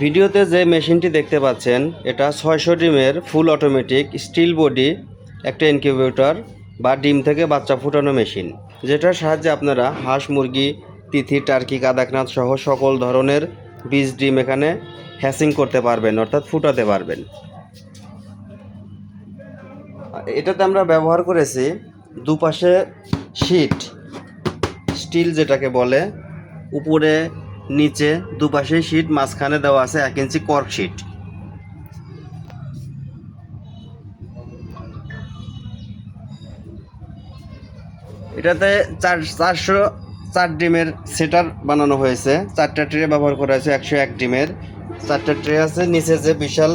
ভিডিওতে যে মেশিনটি দেখতে পাচ্ছেন, এটা ছয়শো ডিমের ফুল অটোমেটিক স্টিল বডি, একটা ইনকিউবেটর বা ডিম থেকে বাচ্চা ফুটানো মেশিন, যেটার সাহায্যে আপনারা হাঁস, মুরগি, তিথি, টার্কি, কাদাকনাথ সহ সকল ধরনের বীজ, ডিম এখানে হ্যাসিং করতে পারবেন, অর্থাৎ ফুটাতে পারবেন। এটাতে আমরা ব্যবহার করেছি দুপাশে শীট, স্টিল যেটাকে বলে, উপরে নিচে দুপাশে শীট মাঝখানে দেওয়া আছে এক ইঞ্চি কর্ক শীট এটাতে চার, চারশো চার ডিমের সেটার বানানো হয়েছে। চারটা ট্রে ব্যবহার করা হয়েছে, একশো এক ডিমের। চারটা ট্রে আছে, নিচে যে বিশাল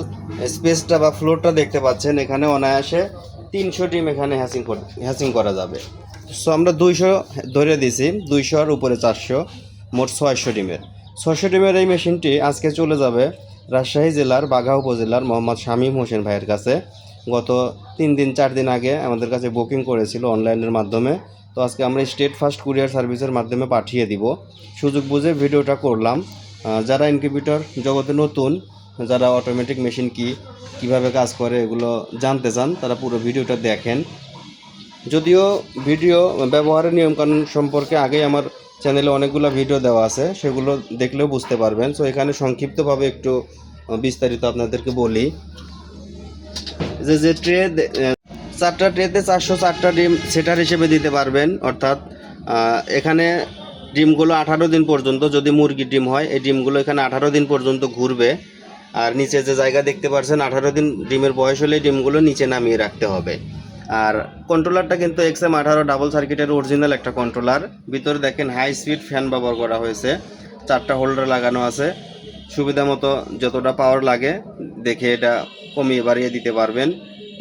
স্পেসটা বা ফ্লোরটা দেখতে পাচ্ছেন, এখানে অনায়াসে তিনশো ডিম এখানে হ্যাসিং হ্যাসিং করা যাবে। সো আমরা দুইশো ধরে দিছি, দুইশোর উপরে চারশো। মোট ছয়শো ডিমের। ছয়শো ডিমের এই মেশিনটি আজকে চলে যাবে রাজশাহী জেলার বাঘা উপজেলার মোহাম্মদ শামীম হোসেন ভাইয়ের কাছে। গত তিন দিন, চার দিন আগে আমাদের কাছে বুকিং করেছিল অনলাইনের মাধ্যমে। তো আজকে আমরা স্টেট ফার্স্ট কুরিয়ার সার্ভিসের মাধ্যমে পাঠিয়ে দিব। সুযোগ বুঝে ভিডিওটা করলাম। যারা ইনকিউবেটর জগতে নতুন, যারা অটোমেটিক মেশিন কি, কীভাবে কাজ করে এগুলো জানতে চান, তারা পুরো ভিডিওটা দেখেন। যদিও ভিডিও ব্যবহারের নিয়মকানুন সম্পর্কে আগেই আমার চ্যানেলে অনেকগুলো ভিডিও দেওয়া আছে, সেগুলো দেখলেও বুঝতে পারবেন। সো এখানে সংক্ষিপ্তভাবে একটু বিস্তারিত আপনাদেরকে বলি। যে যে ট্রে চারটা ট্রেতে চারশো চারটা ডিম সেটার হিসেবে দিতে পারবেন, অর্থাৎ এখানে ডিমগুলো আঠারো দিন পর্যন্ত যদি মুরগির ডিম হয়, এই ডিমগুলো এখানে আঠারো দিন পর্যন্ত ঘুরবে। আর নিচে যে জায়গা দেখতে পাচ্ছেন আঠারো দিন ডিমের বয়স হলে ডিমগুলো নিচে নামিয়ে রাখতে হবে। আর কন্ট্রোলারটা কিন্তু এক্স এম আঠারো ডাবল সার্কিটের অরিজিনাল একটা কন্ট্রোলার ভিতরে দেখেন হাই স্পিড ফ্যান ব্যবহার করা হয়েছে। চারটা হোল্ডার লাগানো আছে। সুবিধা মতো যতটা পাওয়ার লাগে, দেখে এটা কমিয়ে বাড়িয়ে দিতে পারবেন।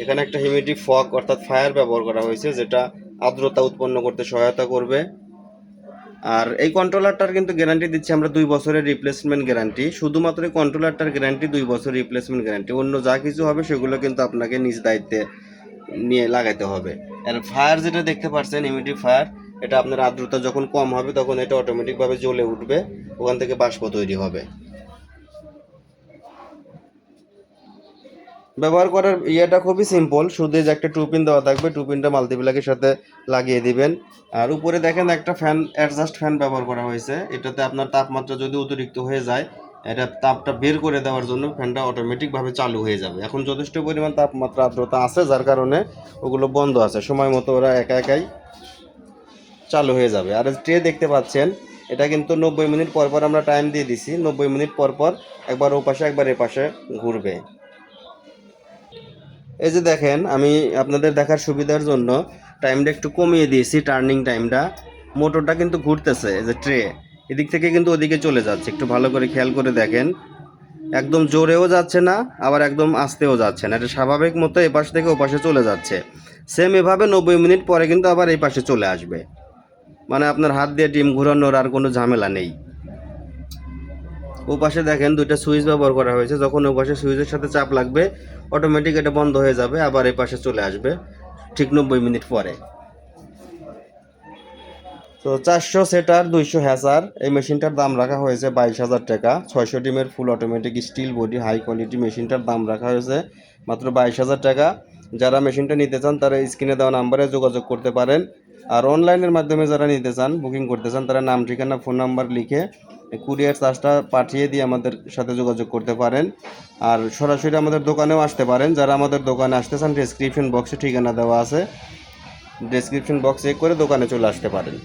এখানে একটা হিউমিডিটি ফগ অর্থাৎ ফায়ার ব্যবহার করা হয়েছে, যেটা আর্দ্রতা উৎপন্ন করতে সহায়তা করবে। আর এই কন্ট্রোলারটার কিন্তু গ্যারান্টি দিচ্ছি আমরা দুই বছরের রিপ্লেসমেন্ট গ্যারান্টি শুধুমাত্র এই কন্ট্রোলারটার গ্যারান্টি দুই বছর রিপ্লেসমেন্ট গ্যারান্টি অন্য যা কিছু হবে, সেগুলো কিন্তু আপনাকে নিজ দায়িত্বে নিয়ে লাগাইতে হবে। আর ফায়ার যেটা দেখতে পাচ্ছেন ইমিডিয়েট ফায়ার এটা আপনার আর্দ্রতা যখন কম হবে, তখন এটা অটোমেটিকভাবে জ্বলে উঠবে, ওখান থেকে বাষ্প তৈরি হবে। ব্যবহার করার ইয়েটা খুবই সিম্পল শুধু যে একটা টুপিন দেওয়া থাকবে, টুপিনটা মাল্টিপ্লাগের সাথে লাগিয়ে দিবেন। আর উপরে দেখেন একটা ফ্যান অ্যাডজাস্ট ফ্যান ব্যবহার করা হয়েছে, এটাতে আপনার তাপমাত্রা যদি অতিরিক্ত হয়ে যায় এটা তাপটা বের করে দেওয়ার জন্য ফ্যানটা অটোমেটিকভাবে চালু হয়ে যাবে। এখন যথেষ্ট পরিমাণ তাপমাত্রা আর্দ্রতা আছে, যার কারণে ওগুলো বন্ধ আছে। সময় মতো ওরা একা একাই চালু হয়ে যাবে। আর ট্রে দেখতে পাচ্ছেন, এটা কিন্তু নব্বই মিনিট পর পর আমরা টাইম দিয়ে দিছি। নব্বই মিনিট পর পর একবার ও পাশে একবার এ পাশে ঘুরবে। এই যে দেখেন, আমি আপনাদের দেখার সুবিধার জন্য টাইমটা একটু কমিয়ে দিয়েছি টার্নিং টাইমটা মোটরটা কিন্তু ঘুরতেছে, এই যে ট্রে এদিক থেকে কিন্তু ওদিকে চলে যাচ্ছে। একটু ভালো করে খেয়াল করে দেখেন। একদম জোরেও যাচ্ছে না, আবার একদম আস্তেও যাচ্ছে না। এটা স্বাভাবিক মতো এ পাশ থেকে ও পাশে চলে যাচ্ছে। সেম এভাবে নব্বই মিনিট পরে কিন্তু আবার এই পাশে চলে আসবে। মানে আপনার হাত দিয়ে ডিম ঘুরানোর আর কোনো ঝামেলা নেই। ও পাশে দেখেন দুইটা সুইচ ব্যবহার করা হয়েছে। যখন ও পাশে সুইচের সাথে চাপ লাগবে অটোমেটিক এটা বন্ধ হয়ে যাবে, আবার এই পাশে চলে আসবে, ঠিক নব্বই মিনিট পরে। তো চারশো সেটার দুইশো হ্যাসার এই মেশিনটার দাম রাখা হয়েছে বাইশ হাজার টাকা। ছয়শো ডিমের full automatic steel body high quality মেশিনটার দাম রাখা হয়েছে মাত্র বাইশ হাজার টাকা। যারা মেশিনটা নিতে চান, তারা স্ক্রিনে দেওয়া নাম্বারে যোগাযোগ করতে পারেন। আর অনলাইনের মাধ্যমে যারা নিতে চান বুকিং করতে চান, তারা নাম, ঠিকানা ফোন নাম্বার লিখে কুরিয়ার চার্জটা পাঠিয়ে দিয়ে আমাদের সাথে যোগাযোগ করতে পারেন। আর সরাসরি আমাদের দোকানেও আসতে পারেন। যারা আমাদের দোকানে আসতে চান ডেসক্রিপশন বক্সে ঠিকানা দেওয়া আছে। ডেসক্রিপশন বক্স চেক করে দোকানে চলে আসতে পারেন।